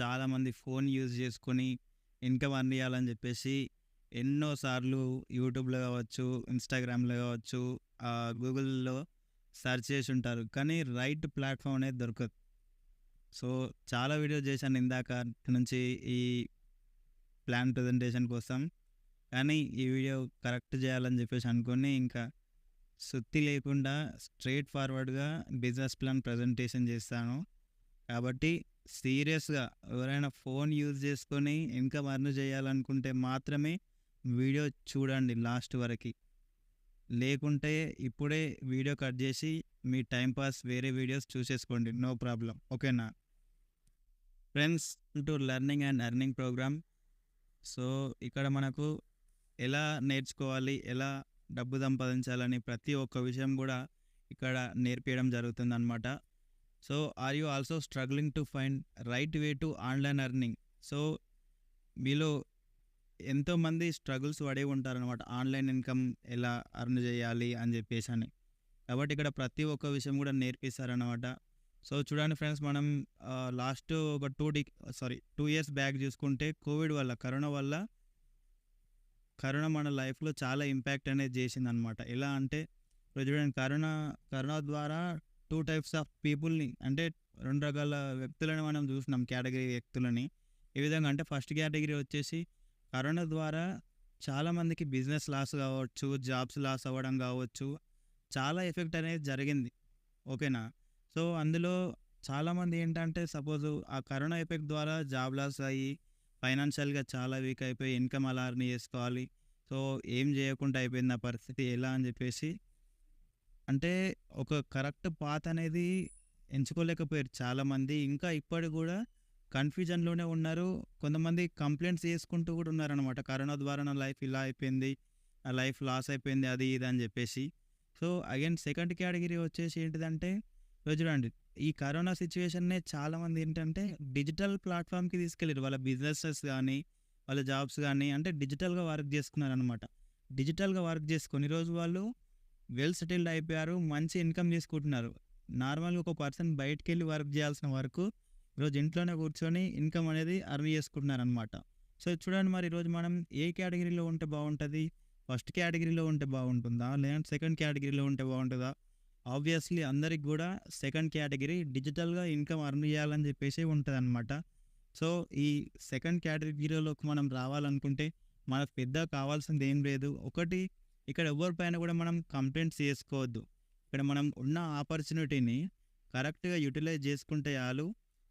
చాలామంది phone use చేసుకొని income earn చేయాలని చెప్పేసి ఎన్నోసార్లు యూట్యూబ్లో కావచ్చు ఇన్స్టాగ్రామ్లో కావచ్చు గూగుల్లో సెర్చ్ చేసి ఉంటారు. కానీ రైట్ ప్లాట్ఫామ్ అనేది దొరకదు. సో చాలా వీడియోస్ చేశాను ఇందాక నుంచి ఈ ప్లాన్ ప్రజెంటేషన్ కోసం. కానీ ఈ వీడియో కరెక్ట్ చేయాలని చెప్పేసి అనుకొని ఇంకా సుత్తి లేకుండా స్ట్రైట్ ఫార్వర్డ్గా బిజినెస్ ప్లాన్ ప్రజెంటేషన్ చేస్తాను. కాబట్టి సీరియస్గా ఎవరైనా ఫోన్ యూజ్ చేసుకొని ఇన్కమ్ అర్న్ చేయాలనుకుంటే మాత్రమే వీడియో చూడండి లాస్ట్ వరకు. లేకుంటే ఇప్పుడే వీడియో కట్ చేసి మీ టైంపాస్ వేరే వీడియోస్ చూసేసుకోండి. No problem. ఓకేనా? Friends to learning and earning program. So ఇక్కడ మనకు ఎలా నేర్చుకోవాలి ఎలా డబ్బు సంపాదించాలని ప్రతి ఒక్క విషయం కూడా ఇక్కడ నేర్పించడం జరుగుతుంది అనమాట so are you also struggling to find right way to online earning so మీలో ఎంతోమంది స్ట్రగుల్స్ పడే ఉంటారనమాట ఆన్లైన్ ఇన్కమ్ ఎలా అర్న్ చేయాలి అని చెప్పేసి అని. కాబట్టి ఇక్కడ ప్రతి ఒక్క విషయం కూడా నేర్పిస్తారనమాట సో చూడండి ఫ్రెండ్స్ మనం లాస్ట్ ఒక two D sorry two years back చూసుకుంటే కోవిడ్ వల్ల కరోనా వల్ల కరోనా మన లైఫ్లో చాలా ఇంపాక్ట్ అనేది చేసింది అనమాట ఎలా అంటే ఇప్పుడు చూడండి కరోనా కరోనా ద్వారా టూ టైప్స్ ఆఫ్ పీపుల్ని అంటే రెండు రకాల వ్యక్తులని మనం చూసినాం కేటగిరీ వ్యక్తులని. ఏ విధంగా అంటే ఫస్ట్ కేటగిరీ వచ్చేసి కరోనా ద్వారా చాలామందికి బిజినెస్ లాస్ కావచ్చు జాబ్స్ లాస్ అవ్వడం కావచ్చు చాలా ఎఫెక్ట్ అనేది జరిగింది. ఓకేనా? సో అందులో చాలామంది ఏంటంటే సపోజ్ ఆ కరోనా ఎఫెక్ట్ ద్వారా జాబ్ లాస్ అయ్యి ఫైనాన్షియల్గా చాలా వీక్ అయిపోయి ఇన్కమ్ అలా అర్న్ చేసుకోవాలి. సో ఏం చేయకుండా అయిపోయింది నా పరిస్థితి ఎలా అని చెప్పేసి అంటే ఒక కరెక్ట్ పాత్ అనేది ఎంచుకోలేకపోయారు చాలామంది. ఇంకా ఇప్పటికి కూడా కన్ఫ్యూజన్లోనే ఉన్నారు. కొంతమంది కంప్లైంట్స్ చేసుకుంటూ కూడా ఉన్నారనమాట కరోనా ద్వారా నా లైఫ్ ఇలా అయిపోయింది. నా లైఫ్ లాస్ అయిపోయింది అది ఇది అని చెప్పేసి. సో అగైన్ సెకండ్ కేటగిరీ వచ్చేసి ఏంటిదంటే ఇప్పుడు చూడండి. ఈ కరోనా సిచ్యువేషన్నే చాలామంది ఏంటంటే డిజిటల్ ప్లాట్ఫామ్కి తీసుకెళ్ళారు వాళ్ళ బిజినెసెస్ కానీ వాళ్ళ జాబ్స్ కానీ అంటే డిజిటల్గా వర్క్ చేసుకున్నారు అనమాట డిజిటల్గా వర్క్ చేసుకొని రోజు వాళ్ళు వెల్ సెటిల్డ్ అయిపోయారు మంచి ఇన్కమ్ చేసుకుంటున్నారు. నార్మల్గా ఒక పర్సన్ బయటకు వెళ్ళి వర్క్ చేయాల్సిన వరకు ఈరోజు ఇంట్లోనే కూర్చొని ఇన్కమ్ అనేది అర్న్ చేసుకుంటున్నారు అనమాట సో చూడండి మరి ఈరోజు మనం ఏ కేటగిరీలో ఉంటే బాగుంటుంది? ఫస్ట్ కేటగిరీలో ఉంటే బాగుంటుందా? లేదంటే సెకండ్ కేటగిరీలో ఉంటే బాగుంటుందా? ఆబ్వియస్లీ అందరికి కూడా సెకండ్ కేటగిరీ డిజిటల్గా ఇన్కమ్ అర్న్ చేయాలని చెప్పేసి ఉంటుంది అనమాట సో ఈ సెకండ్ కేటగిరీలోకి మనం రావాలనుకుంటే మనకు పెద్ద కావాల్సింది ఏం లేదు. ఒకటి ఇక్కడ ఎవరిపైన కూడా మనం కంప్లైంట్స్ చేసుకోవద్దు. ఇక్కడ మనం ఉన్న ఆపర్చునిటీని కరెక్ట్గా యూటిలైజ్ చేసుకుంటే చాలు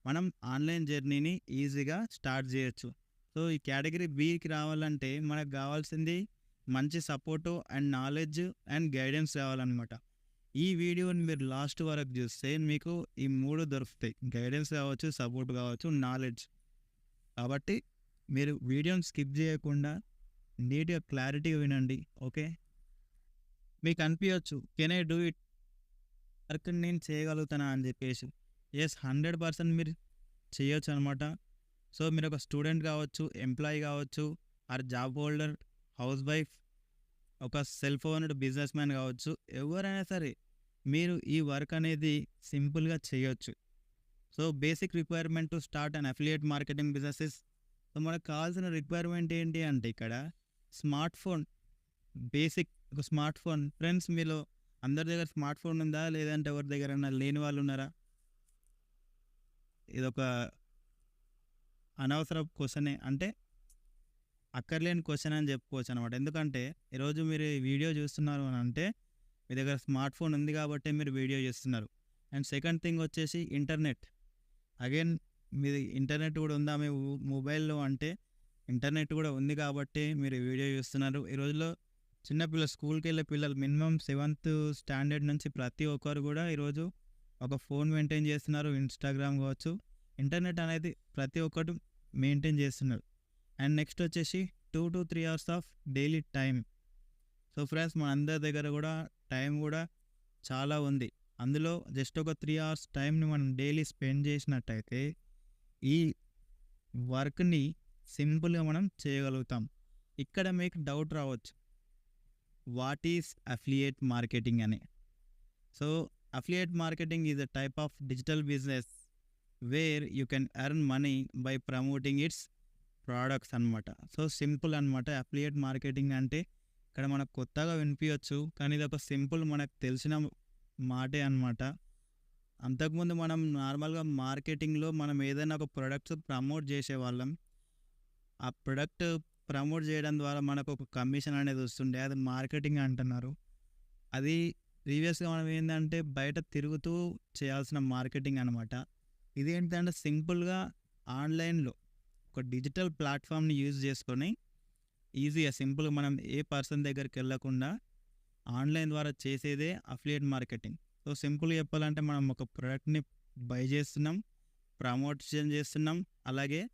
మనం ఆన్లైన్ జర్నీని ఈజీగా స్టార్ట్ చేయొచ్చు. సో ఈ కేటగిరీ బికి రావాలంటే మనకు కావాల్సింది మంచి support and knowledge and guidance కావాలన్నమాట ఈ వీడియోని మీరు లాస్ట్ వరకు చూస్తే మీకు ఈ మూడు దొరుకుతాయి. గైడెన్స్ కావచ్చు సపోర్ట్ కావచ్చు నాలెడ్జ్. కాబట్టి మీరు వీడియోని స్కిప్ చేయకుండా నీట్గా క్లారిటీగా వినండి. ఓకే? మీకు అనిపించవచ్చు can I do it? Work నేను చేయగలుగుతానా అని చెప్పేసి. ఎస్ హండ్రెడ్ పర్సెంట్ మీరు చేయొచ్చు అనమాట సో మీరు ఒక స్టూడెంట్ కావచ్చు ఎంప్లాయీ కావచ్చు or job holder housewife ఒక సెల్ఫ్ ఓనర్డ్ బిజినెస్ మ్యాన్ కావచ్చు ఎవరైనా సరే మీరు ఈ వర్క్ అనేది సింపుల్గా చేయొచ్చు. So basic requirement to start and affiliate marketing businesses. So మనకు కావాల్సిన రిక్వైర్మెంట్ ఏంటి అంటే ఇక్కడ స్మార్ట్ ఫోన్ బేసిక్ ఒక స్మార్ట్ ఫోన్. ఫ్రెండ్స్ మీలో అందరి దగ్గర స్మార్ట్ ఫోన్ ఉందా? లేదంటే ఎవరి దగ్గర లేని వాళ్ళు ఉన్నారా? ఇదొక అనవసర క్వశ్చనే. అంటే అక్కర్లేని క్వశ్చన్ అని చెప్పుకోవచ్చు అనమాట. ఎందుకంటే ఈరోజు మీరు వీడియో చూస్తున్నారు అని అంటే మీ దగ్గర స్మార్ట్ ఫోన్ ఉంది కాబట్టి మీరు వీడియో చేస్తున్నారు. అండ్ సెకండ్ థింగ్ వచ్చేసి ఇంటర్నెట్. అగైన్ మీది ఇంటర్నెట్ కూడా ఉందా? మీ మొబైల్లో అంటే ఇంటర్నెట్ కూడా ఉంది కాబట్టి మీరు వీడియో చూస్తున్నారు. ఈ రోజులో చిన్నపిల్లలు స్కూల్కి వెళ్ళే పిల్లలు మినిమం సెవెంత్ స్టాండర్డ్ నుంచి ప్రతి ఒక్కరు కూడా ఈరోజు ఒక ఫోన్ మెయింటైన్ చేస్తున్నారు. ఇన్స్టాగ్రామ్ కావచ్చు ఇంటర్నెట్ అనేది ప్రతి ఒక్కరు మెయింటైన్ చేస్తున్నారు. అండ్ నెక్స్ట్ వచ్చేసి two to three hours of daily time so friends మన అందరి దగ్గర కూడా టైం కూడా చాలా ఉంది. అందులో జస్ట్ ఒక త్రీ అవర్స్ టైంని మనం డైలీ స్పెండ్ చేసినట్టయితే ఈ వర్క్ని సింపుల్గా మనం చేయగలుగుతాం. ఇక్కడ మీకు డౌట్ రావచ్చు. వాట్ ఈస్ అఫిలియేట్ మార్కెటింగ్ అని. So affiliate marketing is a type of digital business where you can earn money by promoting its products అనమాట సో సింపుల్ అనమాట అఫిలియేట్ మార్కెటింగ్ అంటే ఇక్కడ మనకు కొత్తగా వినిపించవచ్చు కానీ ఇది ఒక సింపుల్ మనకు తెలిసిన మాటే అనమాట అంతకుముందు మనం నార్మల్గా మార్కెటింగ్లో మనం ఏదైనా ఒక ప్రొడక్ట్స్ ప్రమోట్ చేసేవాళ్ళం. ఆ ప్రొడక్ట్ ప్రమోట్ చేయడం ద్వారా మనకు ఒక కమిషన్ అనేది వస్తుండే అది మార్కెటింగ్ అంటున్నారు. అది ప్రీవియస్గా మనం ఏంటంటే బయట తిరుగుతూ చేయాల్సిన మార్కెటింగ్ అనమాట ఇది ఏంటంటే సింపుల్గా ఆన్లైన్లో ఒక డిజిటల్ ప్లాట్ఫామ్ని యూజ్ చేసుకొని ఈజీగా సింపుల్గా మనం ఏ పర్సన్ దగ్గరికి వెళ్ళకుండా ఆన్లైన్ ద్వారా చేసేదే అఫిలియేట్ మార్కెటింగ్. సో సింపుల్గా చెప్పాలంటే మనం ఒక ప్రోడక్ట్ని బై చేస్తున్నాం ప్రమోషన్ చేస్తున్నాం అలాగే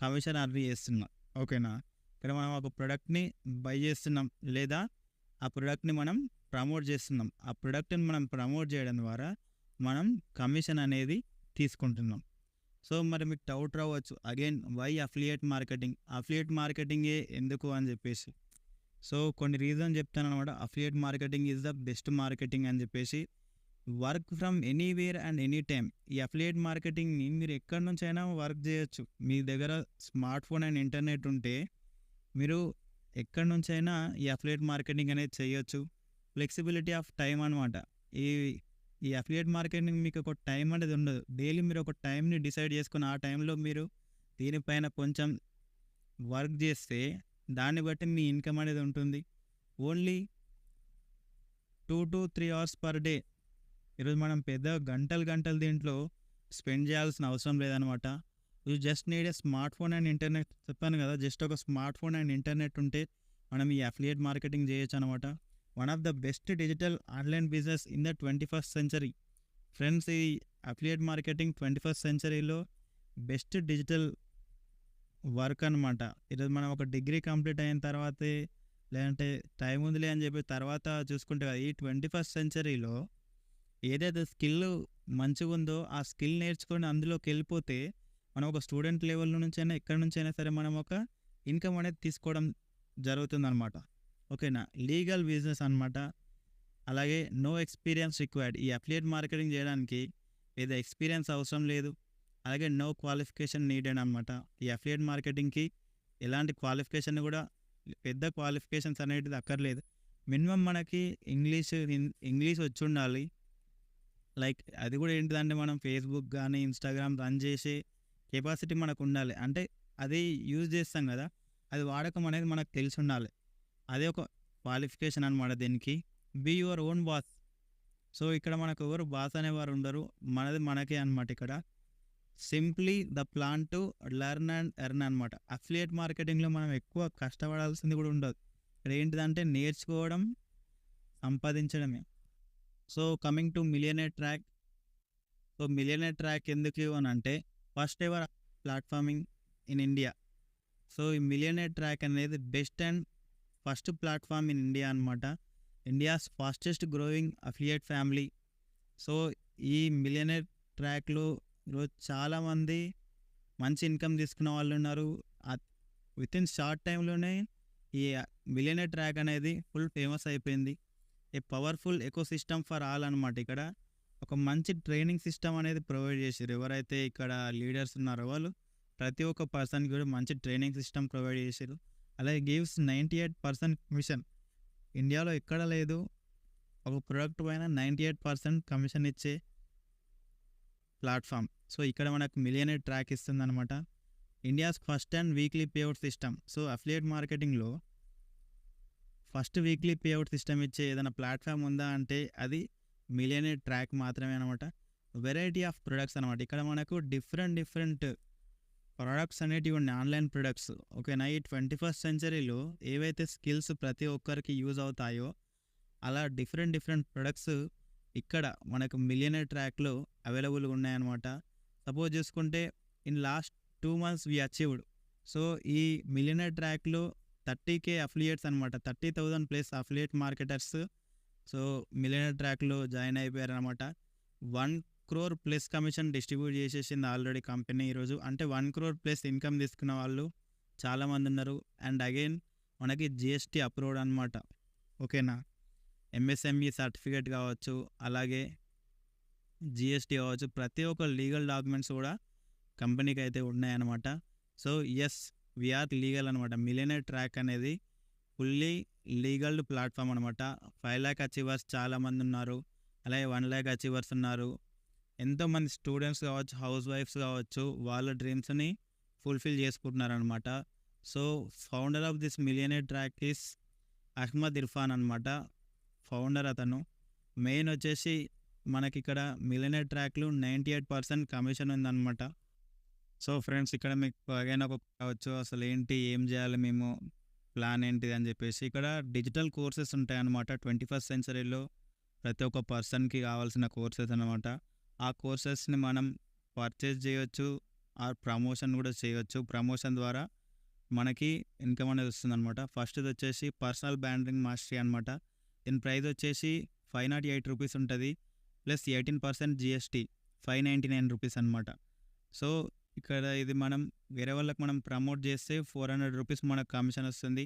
కమిషన్ అర్న్ చేస్తున్నాం. ఓకేనా? ఇక్కడ మనం ఒక ప్రొడక్ట్ని బై చేస్తున్నాం లేదా ఆ ప్రొడక్ట్ని మనం ప్రమోట్ చేస్తున్నాం. ఆ ప్రొడక్ట్ని మనం ప్రమోట్ చేయడం ద్వారా మనం కమిషన్ అనేది తీసుకుంటున్నాం. సో మరి మీకు డౌట్ రావచ్చు. Again why affiliate marketing affiliate మార్కెటింగే ఎందుకు అని చెప్పేసి. సో కొన్ని రీజన్ చెప్తాను అనమాట affiliate marketing is the best marketing అని చెప్పేసి. Work from anywhere and any time ఈ అఫిలియేట్ మార్కెటింగ్ని మీరు ఎక్కడి నుంచైనా వర్క్ చేయొచ్చు. మీ దగ్గర స్మార్ట్ ఫోన్ అండ్ ఇంటర్నెట్ ఉంటే మీరు ఎక్కడి నుంచి అయినా ఈ అఫిలియేట్ మార్కెటింగ్ అనేది చేయొచ్చు. ఫ్లెక్సిబిలిటీ ఆఫ్ టైం అనమాట ఈ ఈ అఫిలియేట్ మార్కెటింగ్ మీకు ఒక టైం అనేది ఉండదు. డైలీ మీరు ఒక టైంని డిసైడ్ చేసుకుని ఆ టైంలో మీరు దీనిపైన కొంచెం వర్క్ చేస్తే దాన్ని బట్టి మీ ఇన్కమ్ అనేది ఉంటుంది. Only two to three hours per day ఈరోజు మనం పెద్ద గంటలు గంటలు దీంట్లో స్పెండ్ చేయాల్సిన అవసరం లేదనమాట you just need a smartphone and internet చెప్పాను కదా జస్ట్ ఒక స్మార్ట్ ఫోన్ అండ్ ఇంటర్నెట్ ఉంటే మనం ఈ అఫిలియేట్ మార్కెటింగ్ చేయొచ్చు అనమాట one of the best digital online business in the twenty first century. Friends ఈ అఫిలియేట్ మార్కెటింగ్ ట్వంటీ ఫస్ట్ సెంచరీలో బెస్ట్ డిజిటల్ వర్క్ అనమాట ఈరోజు మనం ఒక డిగ్రీ కంప్లీట్ అయిన తర్వాతే లేదంటే టైం ఉందిలే అని చెప్పి తర్వాత చూసుకుంటే కదా ఈ ట్వంటీ ఫస్ట్ సెంచరీలో ఏదైతే స్కిల్ మంచిగా ఉందో ఆ స్కిల్ నేర్చుకొని అందులోకి వెళ్ళిపోతే మనం ఒక స్టూడెంట్ లెవెల్ నుంచి అయినా ఎక్కడి నుంచి అయినా సరే మనం ఒక ఇన్కమ్ అనేది తీసుకోవడం జరుగుతుందన్నమాట. ఓకేనా? లీగల్ బిజినెస్ అనమాట అలాగే నో ఎక్స్పీరియన్స్ రిక్వైర్డ్. ఈ అఫిలియేట్ మార్కెటింగ్ చేయడానికి ఏదో ఎక్స్పీరియన్స్ అవసరం లేదు. అలాగే నో క్వాలిఫికేషన్ నీడెడ్ అనమాట ఈ అఫిలియేట్ మార్కెటింగ్కి ఎలాంటి క్వాలిఫికేషన్ కూడా పెద్ద క్వాలిఫికేషన్స్ అనేటిది అక్కర్లేదు. మినిమం మనకి ఇంగ్లీష్ ఇంగ్లీష్ వచ్చి ఉండాలి లైక్ అది కూడా ఏంటిదంటే మనం ఫేస్బుక్ కానీ ఇన్స్టాగ్రామ్ రన్ చేసి కెపాసిటీ మనకు ఉండాలి అంటే అది యూజ్ చేస్తాం కదా అది వాడకం అనేది మనకు తెలిసి ఉండాలి అదే ఒక క్వాలిఫికేషన్ అనమాట దీనికి. Be your own boss. So ఇక్కడ మనకు ఎవరు బాస్ అనేవారు ఉండరు. మనది మనకే అనమాట ఇక్కడ. Simply the plan to learn and earn అనమాట అఫిలియేట్ మార్కెటింగ్లో మనం ఎక్కువ కష్టపడాల్సింది కూడా ఉండదు. ఇక్కడ ఏంటిదంటే నేర్చుకోవడం సంపాదించడమే. So coming to millionaire track. So millionaire track ఎందుకు అని అంటే first ever platforming in India. So ఈ మిలియనర్ ట్రాక్ అనేది best and first platform in India అనమాట India's fastest growing affiliate family. So ఈ మిలియనర్ ట్రాక్లో ఈరోజు చాలామంది మంచి ఇన్కమ్ తీసుకున్న వాళ్ళు ఉన్నారు. విత్ ఇన్ షార్ట్ టైంలోనే ఈ మిలియనర్ ట్రాక్ అనేది ఫుల్ ఫేమస్ అయిపోయింది. A powerful ecosystem for all అనమాట ఇక్కడ. ఒక మంచి ట్రైనింగ్ సిస్టమ్ అనేది ప్రొవైడ్ చేశారు ఎవరైతే ఇక్కడ లీడర్స్ ఉన్నారో వాళ్ళు ప్రతి ఒక్క పర్సన్కి కూడా మంచి ట్రైనింగ్ సిస్టమ్ ప్రొవైడ్ చేశారు అలాగే gives ninety eight percent commission. ఇండియాలో ఎక్కడ లేదు. ఒక ప్రోడక్ట్ పైన నైంటీ ఎయిట్ పర్సెంట్ కమిషన్ ఇచ్చే ప్లాట్ఫామ్. సో ఇక్కడ మనకు మిలియనర్ ట్రాక్ ఇస్తుంది అనమాట India's first and weekly payout system. So affiliate మార్కెటింగ్లో first weekly payout system ఇచ్చే ఏదైనా ప్లాట్ఫామ్ ఉందా అంటే అది మిలియనర్ ట్రాక్ మాత్రమే అనమాట వెరైటీ ఆఫ్ ప్రొడక్ట్స్ అనమాట ఇక్కడ మనకు డిఫరెంట్ డిఫరెంట్ ప్రొడక్ట్స్ అనేటివి ఉన్నాయి. ఆన్లైన్ ప్రొడక్ట్స్ ఓకేనా? ఈ ట్వంటీ ఫస్ట్ సెంచరీలో ఏవైతే స్కిల్స్ ప్రతి ఒక్కరికి యూజ్ అవుతాయో అలా డిఫరెంట్ డిఫరెంట్ ప్రొడక్ట్స్ ఇక్కడ మనకు మిలియనర్ ట్రాక్లో అవైలబుల్గా ఉన్నాయన్నమాట సపోజ్ చూసుకుంటే in last two months we achieved so ఈ మిలియనర్ ట్రాక్లో థర్టీ కే అఫిలియేట్స్ అనమాట thirty thousand plus affiliate marketers so millionaire ట్రాక్లో join అయిపోయారనమాట one crore plus commission distribute చేసేసింది ఆల్రెడీ కంపెనీ ఈరోజు. అంటే వన్ క్రోర్ ప్లస్ ఇన్కమ్ తీసుకున్న వాళ్ళు చాలామంది ఉన్నారు. అండ్ అగైన్ మనకి జిఎస్టీ అప్రూవ్డ్ అనమాట ఓకేనా? ఎంఎస్ఎంఈ సర్టిఫికేట్ కావచ్చు అలాగే జిఎస్టీ కావచ్చు. ప్రతి ఒక్క లీగల్ డాక్యుమెంట్స్ కూడా కంపెనీకి అయితే ఉన్నాయన్నమాట. So yes we are legal అనమాట మిలియనర్ ట్రాక్ అనేది ఫుల్లీ లీగల్ ప్లాట్ఫామ్ అనమాట ఫైవ్ ల్యాక్ అచీవర్స్ చాలామంది ఉన్నారు. అలాగే వన్ ల్యాక్ అచీవర్స్ ఉన్నారు. ఎంతోమంది స్టూడెంట్స్ కావచ్చు హౌస్ వైఫ్స్ కావచ్చు వాళ్ళ డ్రీమ్స్ని ఫుల్ఫిల్ చేసుకుంటున్నారు అనమాట so founder of this millionaire track is Ahmad Irfan అనమాట ఫౌండర్ అతను. మెయిన్ వచ్చేసి మనకి ఇక్కడ మిలియనర్ ట్రాక్లు నైంటీ ఎయిట్ పర్సెంట్ కమిషన్ ఉందన్నమాట. సో ఫ్రెండ్స్ ఇక్కడ మీకు again ఒక కావచ్చు. అసలు ఏంటి ఏం చేయాలి మేము? ప్లాన్ ఏంటిది అని చెప్పేసి ఇక్కడ డిజిటల్ కోర్సెస్ ఉంటాయన్నమాట. ట్వంటీ ఫస్ట్ సెంచరీలో ప్రతి ఒక్క పర్సన్కి కావాల్సిన కోర్సెస్ అనమాట ఆ కోర్సెస్ని మనం పర్చేస్ చేయొచ్చు ఆ ప్రమోషన్ కూడా చేయొచ్చు. ప్రమోషన్ ద్వారా మనకి ఇన్కమ్ అనేది వస్తుంది అనమాట ఫస్ట్ది వచ్చేసి పర్సనల్ బ్యాండింగ్ మాస్టరీ అనమాట దీని ప్రైస్ వచ్చేసి ఫైవ్ నాట్ ఎయిట్ రూపీస్ ఉంటుంది plus eighteen percent GST five ninety nine rupees అనమాట సో ఇక్కడ ఇది మనం వేరే వాళ్ళకి మనం ప్రమోట్ చేస్తే ఫోర్ హండ్రెడ్ రూపీస్ మనకు కమిషన్ వస్తుంది.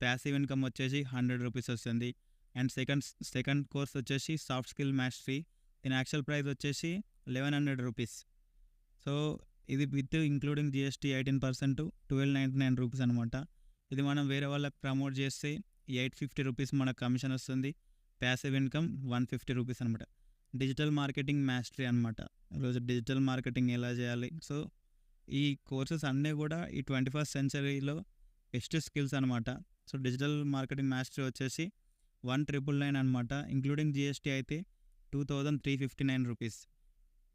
ప్యాసివ్ ఇన్కమ్ వచ్చేసి హండ్రెడ్ రూపీస్ వస్తుంది. అండ్ సెకండ్ సెకండ్ కోర్స్ వచ్చేసి సాఫ్ట్ స్కిల్ మాస్టరీ దీని యాక్చువల్ ప్రైస్ వచ్చేసి లెవెన్ హండ్రెడ్ రూపీస్. సో ఇది with including GST eighteen percent twelve ninety nine rupees అనమాట ఇది మనం వేరే వాళ్ళకి ప్రమోట్ చేస్తే ఎయిట్ ఫిఫ్టీ రూపీస్ మనకు కమిషన్ వస్తుంది. Passive income one fifty rupees అనమాట డిజిటల్ మార్కెటింగ్ మాస్టరీ అనమాట రోజు డిజిటల్ మార్కెటింగ్ ఎలా చేయాలి? సో ఈ కోర్సెస్ అన్నీ కూడా ఈ ట్వంటీ ఫస్ట్ సెంచరీలో బెస్ట్ స్కిల్స్ అనమాట సో డిజిటల్ మార్కెటింగ్ మాస్టర్ వచ్చేసి వన్ ట్రిపుల్ నైన్ అనమాట ఇంక్లూడింగ్ జిఎస్టీ అయితే two thousand three fifty nine rupees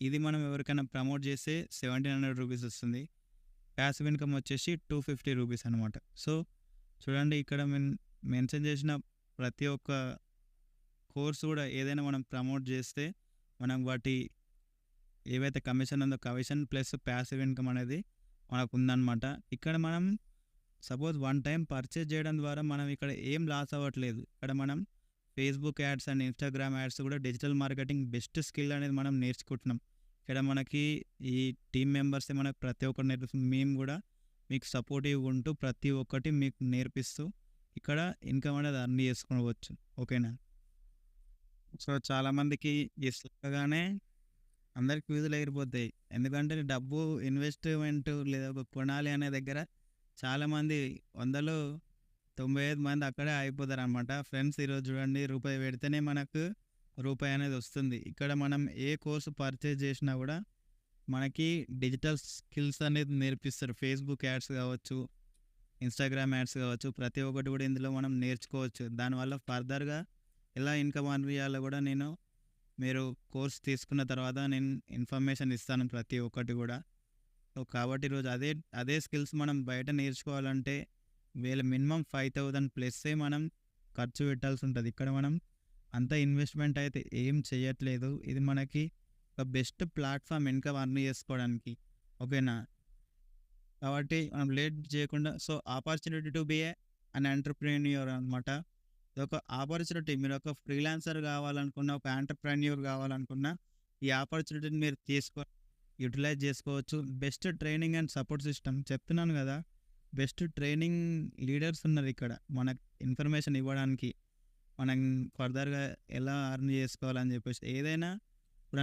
ఇది మనం ఎవరికైనా ప్రమోట్ చేస్తే సెవెంటీన్ హండ్రెడ్ రూపీస్ వస్తుంది. ప్యాసివ్ ఇన్కమ్ వచ్చేసి టూ ఫిఫ్టీ రూపీస్ అనమాట సో చూడండి ఇక్కడ మెన్ మెన్షన్ చేసిన ప్రతి ఒక్క కోర్స్ కూడా ఏదైనా మనం ప్రమోట్ చేస్తే మనం వాటి ఏవైతే కమిషన్ ఉందో కమిషన్ ప్లస్ ప్యాసివ్ ఇన్కమ్ అనేది మనకు ఉందన్నమాట ఇక్కడ మనం సపోజ్ వన్ టైం పర్చేజ్ చేయడం ద్వారా మనం ఇక్కడ ఏం లాస్ అవ్వట్లేదు. ఇక్కడ మనం Facebook ads and Instagram ads కూడా డిజిటల్ మార్కెటింగ్ బెస్ట్ స్కిల్ అనేది మనం నేర్చుకుంటున్నాం. ఇక్కడ మనకి ఈ టీం మెంబర్స్ మనకు ప్రతి ఒక్కరు నేర్పిస్తుంది మేము కూడా మీకు సపోర్టివ్ ఉంటూ ప్రతి ఒక్కటి మీకు నేర్పిస్తూ ఇక్కడ ఇన్కమ్ అనేది అర్న్ చేసుకోవచ్చు ఓకేనా? సో చాలామందికి ఇష్టగానే అందరికి వీధులు ఎగిరిపోతాయి. ఎందుకంటే డబ్బు ఇన్వెస్ట్మెంట్ లేదా ఒక కొనాలి అనే దగ్గర చాలామంది వందలు తొంభై ఐదు మంది అక్కడే అయిపోతారు అనమాట ఫ్రెండ్స్ ఈరోజు చూడండి రూపాయి పెడితేనే మనకు రూపాయి అనేది వస్తుంది. ఇక్కడ మనం ఏ కోర్సు పర్చేజ్ చేసినా కూడా మనకి డిజిటల్ స్కిల్స్ అనేది నేర్పిస్తారు. ఫేస్బుక్ యాడ్స్ కావచ్చు ఇన్స్టాగ్రామ్ యాడ్స్ కావచ్చు ప్రతి ఒక్కటి కూడా ఇందులో మనం నేర్చుకోవచ్చు. దానివల్ల ఫర్దర్గా ఎలా ఇన్కమ్ అనిపించాలో కూడా నేను మీరు కోర్స్ తీసుకున్న తర్వాత నేను ఇన్ఫర్మేషన్ ఇస్తాను ప్రతి ఒక్కటి కూడా. సో కాబట్టి ఈరోజు అదే అదే స్కిల్స్ మనం బయట నేర్చుకోవాలంటే వీళ్ళ మినిమం ఫైవ్ థౌజండ్ ప్లస్సే మనం ఖర్చు పెట్టాల్సి ఉంటుంది. ఇక్కడ మనం అంత ఇన్వెస్ట్మెంట్ అయితే ఏం చేయట్లేదు. ఇది మనకి ఒక బెస్ట్ ప్లాట్ఫామ్ ఇన్కమ్ అర్న్ చేసుకోవడానికి. ఓకేనా? కాబట్టి మనం లేట్ చేయకుండా so opportunity to be an entrepreneur అనమాట ఒక ఆపర్చునిటీ. మీరు ఒక ఫ్రీలాన్సర్ కావాలనుకున్న ఒక ఎంటర్ప్రెన్యూర్ కావాలనుకున్న ఈ ఆపర్చునిటీని మీరు తీసుకో యూటిలైజ్ చేసుకోవచ్చు. Best training and support system. చెప్తున్నాను కదా బెస్ట్ ట్రైనింగ్ లీడర్స్ ఉన్నారు ఇక్కడ. మనకు ఇన్ఫర్మేషన్ ఇవ్వడానికి మనం ఫర్దర్గా ఎలా అర్న్ చేసుకోవాలని చెప్పేసి. ఏదైనా ఇప్పుడు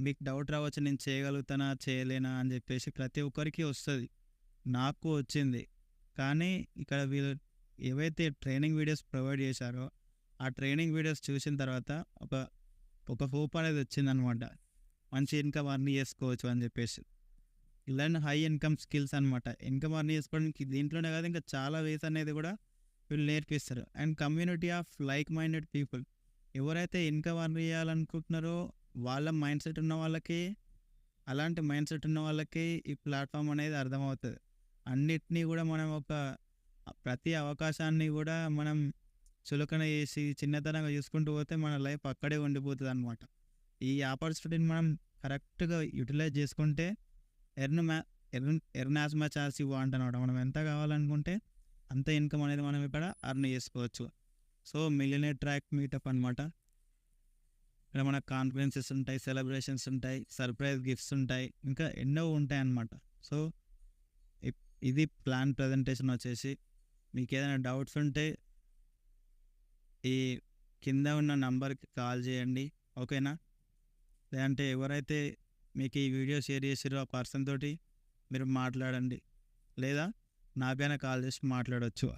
మీకు డౌట్ రావచ్చు నేను చేయగలుగుతానా చేయలేనా అని చెప్పేసి ప్రతి ఒక్కరికి వస్తుంది. నాకు వచ్చింది. కానీ ఇక్కడ వీళ్ళు ఏవైతే ట్రైనింగ్ వీడియోస్ ప్రొవైడ్ చేశారో ఆ ట్రైనింగ్ వీడియోస్ చూసిన తర్వాత ఒక ఒక హోప్ అనేది వచ్చిందనమాట. మంచి ఇన్కమ్ అర్న్ చేసుకోవచ్చు అని చెప్పేసి. ఇలాంటి హై ఇన్కమ్ స్కిల్స్ అనమాట. ఇన్కమ్ అర్న్ చేసుకోవడానికి దీంట్లోనే కాదు ఇంకా చాలా వేస్ అనేది కూడా వీళ్ళు నేర్పిస్తారు. And community of like minded people. ఎవరైతే ఇన్కమ్ అర్న్ చేయాలనుకుంటున్నారో వాళ్ళ మైండ్ సెట్ ఉన్న వాళ్ళకి అలాంటి మైండ్ సెట్ ఉన్న వాళ్ళకి ఈ ప్లాట్ఫామ్ అనేది అర్థమవుతుంది. అన్నిటినీ కూడా మనం ఒక ప్రతి అవకాశాన్ని కూడా మనం చులకన చేసి చిన్నతనంగా చూసుకుంటూ పోతే మన లైఫ్ అక్కడే ఉండిపోతుంది అనమాట ఈ ఆపర్చునిటీని మనం కరెక్ట్గా యూటిలైజ్ చేసుకుంటే ఎర్న్ మ్యా earn earn as much as ఇవ్వ వాంట్ మనం ఎంత కావాలనుకుంటే అంత ఇన్కమ్ అనేది మనం ఇక్కడ అర్న్ చేసుకోవచ్చు. సో మిలియనర్ ట్రాక్ మీటప్ అనమాట ఇక్కడ మన కాన్ఫరెన్సెస్ ఉంటాయి సెలబ్రేషన్స్ ఉంటాయి సర్ప్రైజ్ గిఫ్ట్స్ ఉంటాయి ఇంకా ఎన్నో ఉంటాయి అన్నమాట సో ఇది ప్లాన్ ప్రజెంటేషన్ వచ్చేసి మీకు ఏదైనా డౌట్స్ ఉంటే ఈ కింద ఉన్న నంబర్కి కాల్ చేయండి ఓకేనా? లేదంటే ఎవరైతే మీకు ఈ వీడియో షేర్ చేసారో ఆ పర్సన్ తోటి మీరు మాట్లాడండి లేదా నాకైనా కాల్ చేసి మాట్లాడవచ్చు